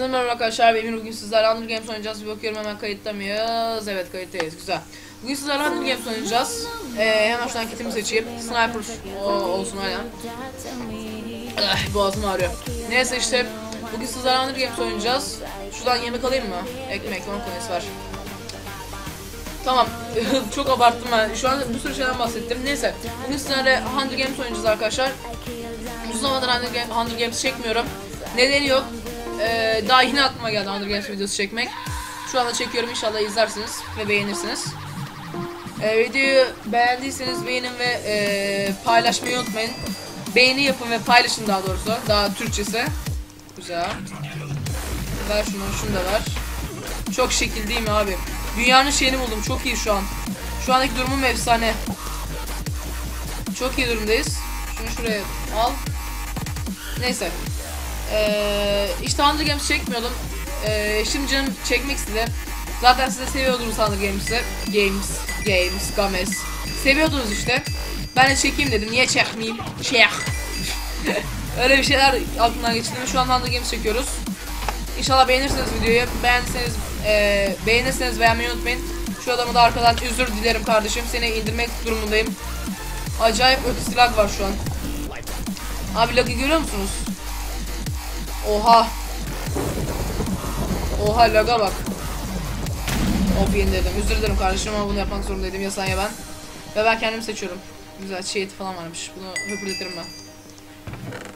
Herkese merhaba arkadaşlar. Benim bugün sizlerle Hunger Games oynayacağız. Bir bakıyorum hemen kayıtta mıyız? Evet kayıttayız. Güzel. Bugün sizlerle Hunger Games oynayacağız. Ee, hemen şuradan kitimi seçeyim. Sniper o, olsun aynen. Ah, boğazım ağrıyor. Neyse işte bugün sizlerle Hunger Games oynayacağız. Şuradan yemek alayım mı? Ekmek, 10 tanesi var. Tamam. Çok abarttım ben. Şu an bir sürü şeyden bahsettim. Neyse. Bugün sizlerle Hunger Games oynayacağız arkadaşlar. Uzun zamandır Hunger Games çekmiyorum. Nedeni yok. Ee, daha yeni aklıma geldi Hunger Games videosu çekmek. Şu anda çekiyorum inşallah izlersiniz ve beğenirsiniz. Ee, videoyu beğendiyseniz beğenin ve e, paylaşmayı unutmayın. Beğeni yapın ve paylaşın daha doğrusu. Daha Türkçesi. Güzel. Ver şunu, şunu da ver. Çok şekil değil mi abi? Dünyanın şeyini buldum. Çok iyi şu an. Şu andaki durumum efsane. Çok iyi durumdayız. Şunu şuraya al. Neyse. Ee, işte Hunger Games çekmiyordum. Ee, şimdi canım çekmek istedi. Zaten size seviyordunuz Hunger Games'i. Games, Games, Games. Seviyordunuz işte. Ben de çekeyim dedim. Niye çekmeyeyim? Çek. Öyle bir şeyler aklımdan geçti şu an Hunger Games çekiyoruz. İnşallah beğenirsiniz videoyu. Beğendiyseniz, e, beğenirseniz beğenmeyi unutmayın. Şu adamı da arkadan özür dilerim kardeşim. Seni indirmek durumundayım. Acayip ötesi lag var şu an. Abi lagı görüyor musunuz? Oha. Oha laga bak. Of dedim. Özür dilerim kardeşim ama bunu yapmak zorundaydım. Ya sen ben. Ve ben kendim seçiyorum. Güzel şey falan varmış. Bunu höpürdetirim ben.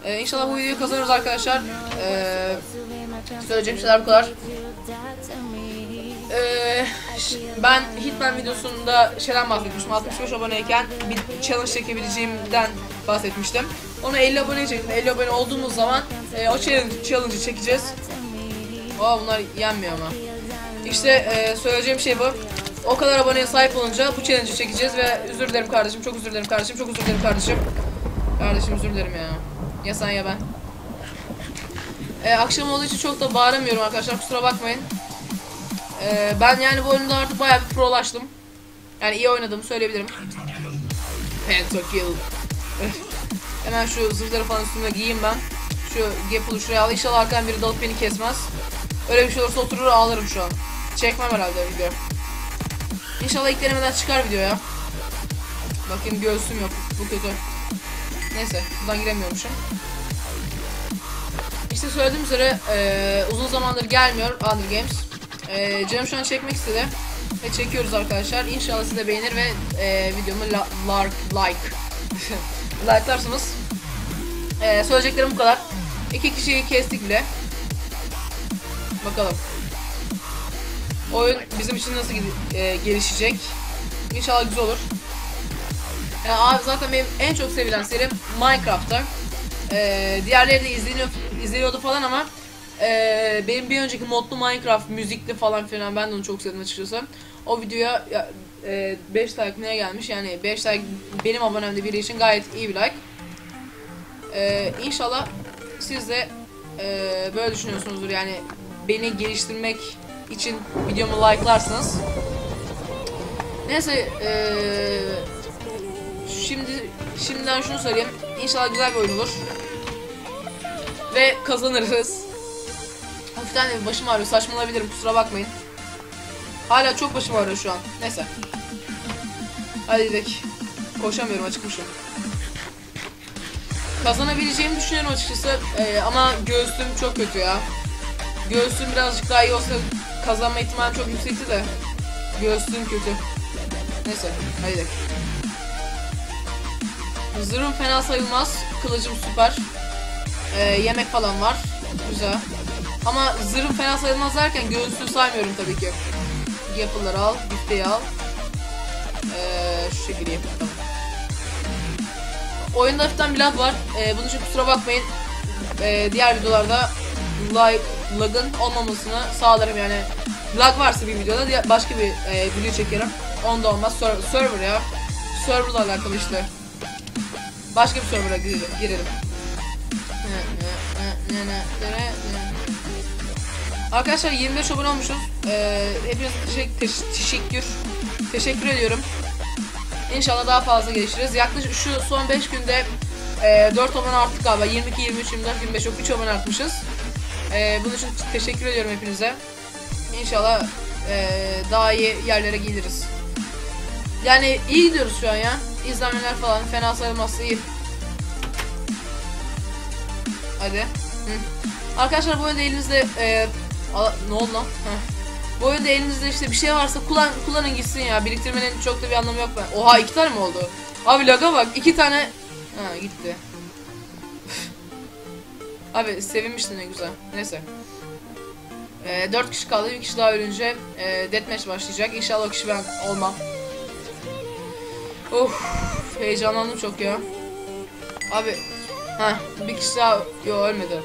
Ee, inşallah bu videoyu kazanırız arkadaşlar. Ee, söyleyeceğim şeyler bu kadar. Ee, ben Hitman videosunda şeyden bahsetmiştim. 65 aboneyken bir challenge çekebileceğimden bahsetmiştim. Onu 50 abone çektim. 50 abone olduğumuz zaman e, o challenge challenge'ı çekeceğiz. Aa bunlar yenmiyor ama. İşte e, söyleyeceğim şey bu. O kadar aboneye sahip olunca bu challenge'ı çekeceğiz ve özür dilerim kardeşim, çok özür dilerim kardeşim, çok özür dilerim kardeşim. Kardeşim özür dilerim ya. Ya sen ya ben. E, akşam olduğu için çok da bağıramıyorum arkadaşlar kusura bakmayın. E, ben yani bu oyunda artık bayağı bir prolaştım. Yani iyi oynadığımı söyleyebilirim. Pentakill. Hemen şu zırhları falan üstüme giyeyim ben. Şu Gapple şuraya al. İnşallah arkadan biri dalıp beni kesmez. Öyle bir şey olursa oturur ağlarım şu an. Çekmem herhalde video. İnşallah ilk denemeden çıkar video ya. Bakayım göğsüm yok. Bu kötü. Neyse buradan giremiyormuşum. İşte söylediğim üzere eee, uzun zamandır gelmiyor Hunger Games. Eee canım şu an çekmek istedi. Ve çekiyoruz arkadaşlar. İnşallah siz de beğenir ve eee, videomu la, like like'larsınız. Eee söyleyeceklerim bu kadar. İki kişiyi kestik bile. Bakalım. Oyun bizim için nasıl eee, gelişecek. İnşallah güzel olur. Yani abi zaten benim en çok sevilen serim Minecraft'ta. Ee, diğerleri de izleniyor, izleniyordu falan ama ee, benim bir önceki modlu Minecraft müzikli falan filan ben de onu çok sevdim açıkçası. O videoya 5 like neye gelmiş yani 5 like benim abonemde biri için gayet iyi bir like. Ee, inşallah siz de ee, böyle düşünüyorsunuzdur yani beni geliştirmek için videomu likelarsınız. Neyse ee, Şimdi şimdiden şunu söyleyeyim. İnşallah güzel bir oyun olur. Ve kazanırız. Hafiften de başım ağrıyor. Saçmalayabilirim kusura bakmayın. Hala çok başım ağrıyor şu an. Neyse. Hadi gidelim. Koşamıyorum açıkmışım. Kazanabileceğimi düşünüyorum açıkçası. Ee, ama göğsüm çok kötü ya. Göğsüm birazcık daha iyi olsa kazanma ihtimalim çok yüksekti de. Göğsüm kötü. Neyse hadi gidelim. Zırhım fena sayılmaz. Kılıcım süper. Ee, yemek falan var. Güzel. Ama zırhım fena sayılmaz derken göğsünü saymıyorum tabii ki. Yapıları al, bifteyi al. Ee, şu şekilde yapayım. Tamam. Oyunda hafiften bir lag var. Ee, bunun için kusura bakmayın. Ee, diğer videolarda lag, lagın olmamasını sağlarım yani. Lag varsa bir videoda başka bir e, video çekerim. Onda olmaz. Server, server ya. Serverla alakalı işte. Başka bir server'a girelim. girelim. Arkadaşlar 25 abone olmuşuz. Ee, hepinize teşekkür, teş- teşekkür teşekkür ediyorum. İnşallah daha fazla gelişiriz. Yaklaşık şu son 5 günde e, 4 abone arttık galiba. 22, 23, 24, 25 yok 3 abone artmışız. Ee, bunun için teşekkür ediyorum hepinize. İnşallah ee, daha iyi yerlere geliriz. Yani iyi gidiyoruz şu an ya. İzlenmeler falan fena sayılmazsa iyi. Hadi. Hı. Arkadaşlar bu oyunda elinizde ee, a- ne oldu lan? Bu oyunda elinizde işte bir şey varsa kullan kullanın gitsin ya. Biriktirmenin çok da bir anlamı yok ben. Oha iki tane mi oldu? Abi laga bak iki tane. Ha gitti. Abi sevinmişti ne güzel. Neyse. Ee, 4 kişi kaldı. Bir kişi daha ölünce e, deathmatch başlayacak. İnşallah o kişi ben olmam. Of heyecanlandım çok ya. Abi ha bir kişi daha yo ölmedi.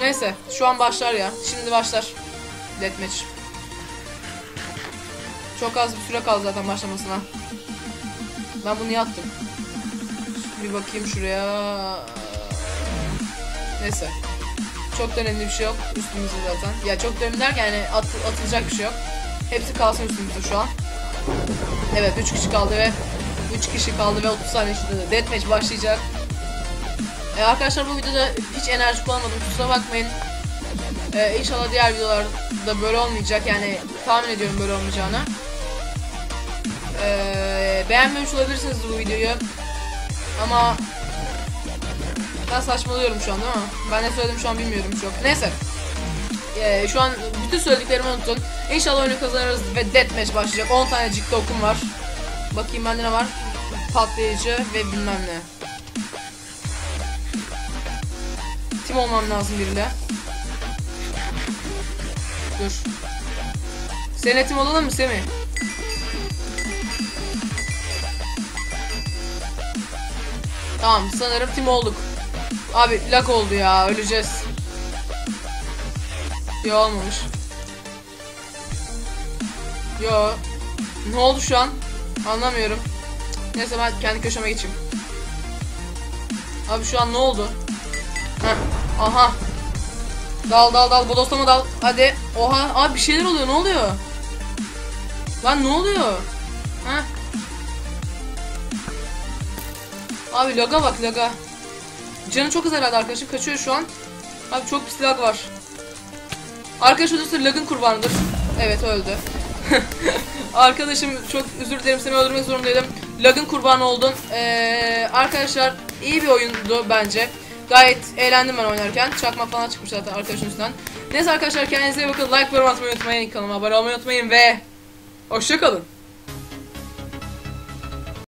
Neyse şu an başlar ya. Şimdi başlar. Deathmatch. Çok az bir süre kaldı zaten başlamasına. Ben bunu yattım. Bir bakayım şuraya. Neyse. Çok da bir şey yok üstümüzde zaten. Ya çok da derken yani at, atılacak bir şey yok. Hepsi kalsın üstümüzde şu an. Evet 3 kişi kaldı ve 3 kişi kaldı ve 30 saniye içinde de deathmatch başlayacak. Ee, arkadaşlar bu videoda hiç enerji kullanmadım kusura bakmayın. Ee, inşallah diğer videolarda böyle olmayacak yani tahmin ediyorum böyle olmayacağını. Ee, beğenmemiş olabilirsiniz bu videoyu. Ama ben saçmalıyorum şu an değil mi? Ben ne söyledim şu an bilmiyorum çok. Neyse. Ee, şu an bütün söylediklerimi unutun. İnşallah oyunu kazanırız ve deathmatch başlayacak. 10 tane cikte okum var. Bakayım bende ne var? Patlayıcı ve bilmem ne. Tim olmam lazım biriyle. Dur. Seninle tim olalım mı Semih? Tamam sanırım tim olduk. Abi lag oldu ya öleceğiz. Yo olmamış. Yo. Ne oldu şu an? Anlamıyorum. Neyse ben kendi köşeme geçeyim. Abi şu an ne oldu? Heh. Aha. Dal dal dal bodoslama dal. Hadi. Oha abi bir şeyler oluyor ne oluyor? Lan ne oluyor? Heh. Abi laga bak laga. Canı çok az herhalde arkadaşım kaçıyor şu an. Abi çok pis lag var. Arkadaş ölürse lagın kurbanıdır. Evet öldü. Arkadaşım çok özür dilerim seni öldürmek zorundaydım. Lagın kurbanı oldun. Ee, arkadaşlar iyi bir oyundu bence. Gayet eğlendim ben oynarken. Çakma falan çıkmış zaten arkadaşın üstünden. Neyse arkadaşlar kendinize iyi bakın. Like, yorum atmayı unutmayın. Kanalıma abone olmayı unutmayın ve hoşçakalın.